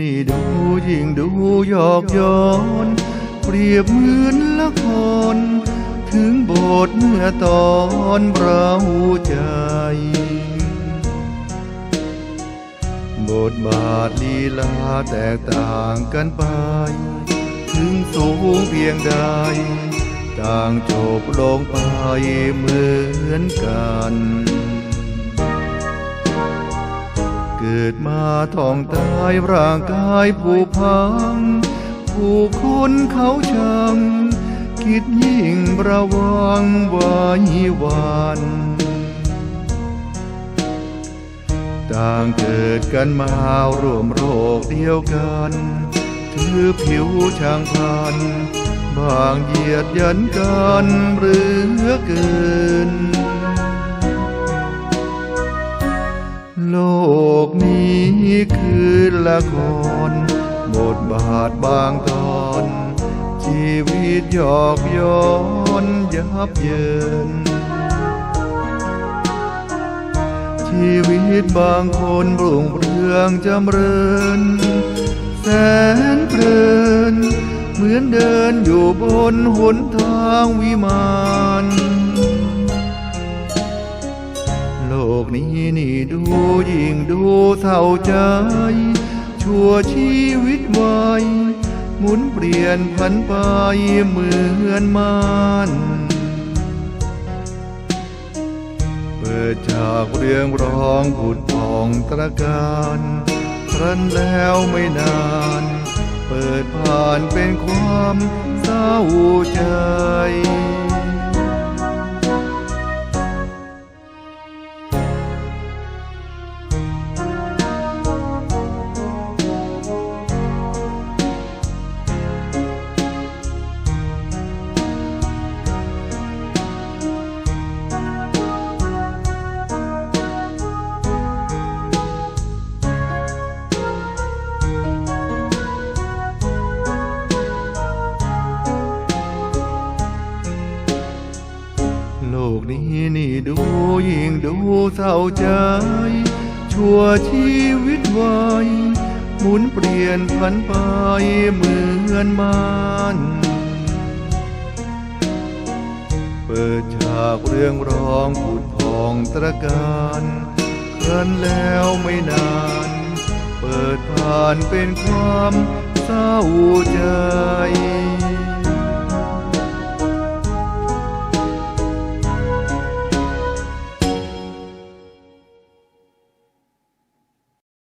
นี่ดูยิงดูยอกย้อน เปรียบเหมือนละคร ถึงบทเมื่อตอนเราใจ บทบาทลีลาแตกต่างกันไป ถึงสูงเพียงใดต่างจบลงไปเหมือนกัน เกิดมาท้องตายร่างกายผู้พัง ผู้คนเขาชัง คิดยิ่งระวังไว้วันต่างเกิดกันมาร่วมโรคเดียวกัน ถือผิวช่างพัน บางเหยียดยันกันหรือเกิน คือละครบทบาทบางตอน ชีวิตหยอกย้อนยับเยิน ชีวิตบางคนรุ่งเรืองจำเริญ แสนเพลิน เหมือนเดินอยู่บนหนทางวิมานโลกนี้นี่ดูยิ่งดู เศร้าใจ ชั่วชีวิตไว้หมุนเปลี่ยนพันไปเหมือนมานเปิดจากเรื่องร้องผุดผ่องตระการครั้นแล้วไม่นาน เปิดผ่านเป็นความเศร้าใจ ลกนี้นี่ดูยิ่งดูเศร้าใจ ชั่วชีวิตไว้หมุนเปลี่ยนพันไปเหมือนมานเปิดฉากเรื่องร้องผุดพองตระการเครั้นแล้วไม่นาน เปิดผ่านเป็นความเศร้าใจ